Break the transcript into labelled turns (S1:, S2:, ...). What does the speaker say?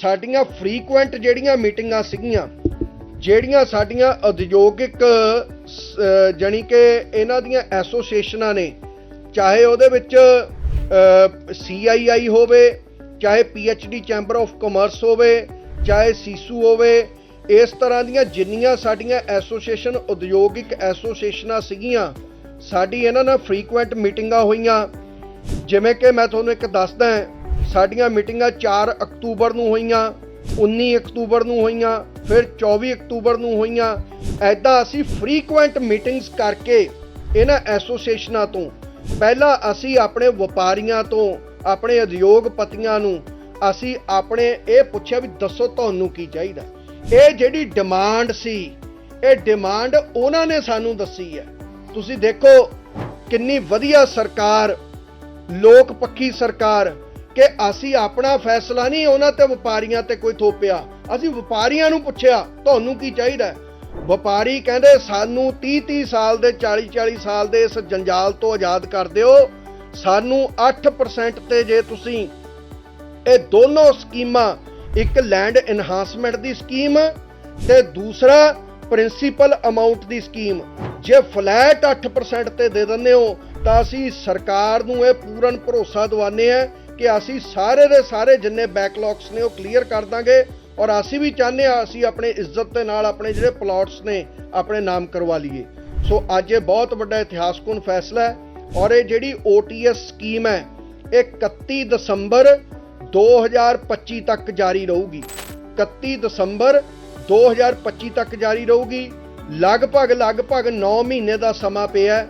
S1: ਸਾਡੀਆਂ ਫ੍ਰੀਕੁਐਂਟ ਜਿਹੜੀਆਂ ਮੀਟਿੰਗਾਂ ਸੀਗੀਆਂ ਜਿਹੜੀਆਂ ਸਾਡੀਆਂ ਉਦਯੋਗਿਕ ਸ- ਜਾਣੀ ਕਿ ਇਹਨਾਂ ਦੀਆਂ ਐਸੋਸੀਏਸ਼ਨਾਂ ਨੇ ਚਾਹੇ ਉਹਦੇ ਵਿੱਚ ਸੀਆਈਆਈ ਹੋਵੇ ਚਾਹੇ ਪੀਐਚਡੀ ਚੈਂਬਰ ਆਫ ਕਮਰਸ ਹੋਵੇ ਚਾਹੇ ਸੀਸੂ ਹੋਵੇ ਇਸ ਤਰ੍ਹਾਂ ਦੀਆਂ ਜਿੰਨੀਆਂ ਸਾਡੀਆਂ ਐਸੋਸੀਏਸ਼ਨ ਉਦਯੋਗਿਕ ਐਸੋਸੀਏਸ਼ਨਾਂ ਸੀਗੀਆਂ ਸਾਡੀ ਇਹਨਾਂ ਨਾਲ ਫ੍ਰੀਕੁਐਂਟ ਮੀਟਿੰਗਾਂ ਹੋਈਆਂ। ਜਿਵੇਂ ਕਿ ਮੈਂ ਤੁਹਾਨੂੰ ਇੱਕ ਦੱਸਦਾ ਹਾਂ, ਸਾਡੀਆਂ ਮੀਟਿੰਗਾਂ 4 ਅਕਤੂਬਰ ਨੂੰ ਹੋਈਆਂ 19 ਅਕਤੂਬਰ ਨੂੰ ਹੋਈਆਂ, ਫਿਰ 24 ਅਕਤੂਬਰ ਨੂੰ ਹੋਈਆਂ। ਐਦਾਂ ਅਸੀਂ ਫ੍ਰੀਕੁਐਂਟ ਮੀਟਿੰਗਸ ਕਰਕੇ ਇਹਨਾਂ ਐਸੋਸੀਏਸ਼ਨਾਂ ਤੋਂ, ਪਹਿਲਾਂ ਅਸੀਂ ਆਪਣੇ ਵਪਾਰੀਆਂ ਤੋਂ, ਆਪਣੇ ਉਦਯੋਗਪਤੀਆਂ ਨੂੰ, ਅਸੀਂ ਆਪਣੇ ਇਹ ਪੁੱਛਿਆ ਵੀ ਦੱਸੋ ਤੁਹਾਨੂੰ ਕੀ ਚਾਹੀਦਾ। ਇਹ ਜਿਹੜੀ ਡਿਮਾਂਡ ਸੀ, ਇਹ ਡਿਮਾਂਡ ਉਹਨਾਂ ਨੇ ਸਾਨੂੰ ਦੱਸੀ ਹੈ। ਤੁਸੀਂ ਦੇਖੋ ਕਿੰਨੀ ਵਧੀਆ ਸਰਕਾਰ, ਲੋਕ ਪੱਖੀ ਸਰਕਾਰ ਕਿ ਅਸੀਂ ਆਪਣਾ ਫੈਸਲਾ ਨਹੀਂ ਉਹਨਾਂ ਤੇ ਵਪਾਰੀਆਂ ਤੇ ਕੋਈ ਥੋਪਿਆ। ਅਸੀਂ ਵਪਾਰੀਆਂ ਨੂੰ ਪੁੱਛਿਆ, ਤੁਹਾਨੂੰ ਕੀ ਚਾਹੀਦਾ ਵਪਾਰੀ ਕਹਿੰਦੇ, ਸਾਨੂੰ 30 30 ਸਾਲ ਦੇ 40 40 ਸਾਲ ਦੇ ਇਸ ਜੰਜਾਲ ਤੋਂ ਆਜ਼ਾਦ ਕਰ ਦਿਓ। ਸਾਨੂੰ 8% ਤੇ ਜੇ ਤੁਸੀਂ ਇਹ ਦੋਨੋਂ ਸਕੀਮਾਂ, ਇੱਕ ਲੈਂਡ ਇਨਹਾਂਸਮੈਂਟ ਦੀ ਸਕੀਮ ਤੇ ਦੂਸਰਾ ਪ੍ਰਿੰਸੀਪਲ ਅਮਾਉਂਟ ਦੀ ਸਕੀਮ, ਜੇ ਫਲੈਟ 8% ਤੇ ਦੇ ਦਿੰਦੇ ਹੋ, ਤਾਂ ਅਸੀਂ ਸਰਕਾਰ ਨੂੰ ਇਹ ਪੂਰਨ ਭਰੋਸਾ ਦਿਵਾਉਂਦੇ ਆ ਕਿ ਅਸੀਂ ਸਾਰੇ ਦੇ ਸਾਰੇ ਜਿੰਨੇ ਬੈਕਲੌਗਸ ਨੇ ਉਹ ਕਲੀਅਰ ਕਰ ਦਾਂਗੇ ਔਰ ਅਸੀਂ ਵੀ ਚਾਹੁੰਦੇ ਆ ਅਸੀਂ ਆਪਣੇ ਇੱਜ਼ਤ ਦੇ ਨਾਲ ਆਪਣੇ ਜਿਹੜੇ ਪਲਾਟਸ ਨੇ ਆਪਣੇ ਨਾਮ ਕਰਵਾ ਲਈਏ। ਸੋ ਅੱਜ ਇਹ ਬਹੁਤ ਵੱਡਾ ਇਤਿਹਾਸਕੁਨ ਫੈਸਲਾ ਹੈ ਔਰ ਇਹ ਜਿਹੜੀ OTS ਸਕੀਮ ਹੈ, ਇਹ 31 ਦਸੰਬਰ 2025 ਤੱਕ ਜਾਰੀ ਰਹੂਗੀ। 31 ਦਸੰਬਰ 2025 ਤੱਕ ਜਾਰੀ ਰਹੂਗੀ। ਲਗਭਗ ਲਗਭਗ 9 ਮਹੀਨੇ ਦਾ ਸਮਾਂ ਪਿਆ ਹੈ।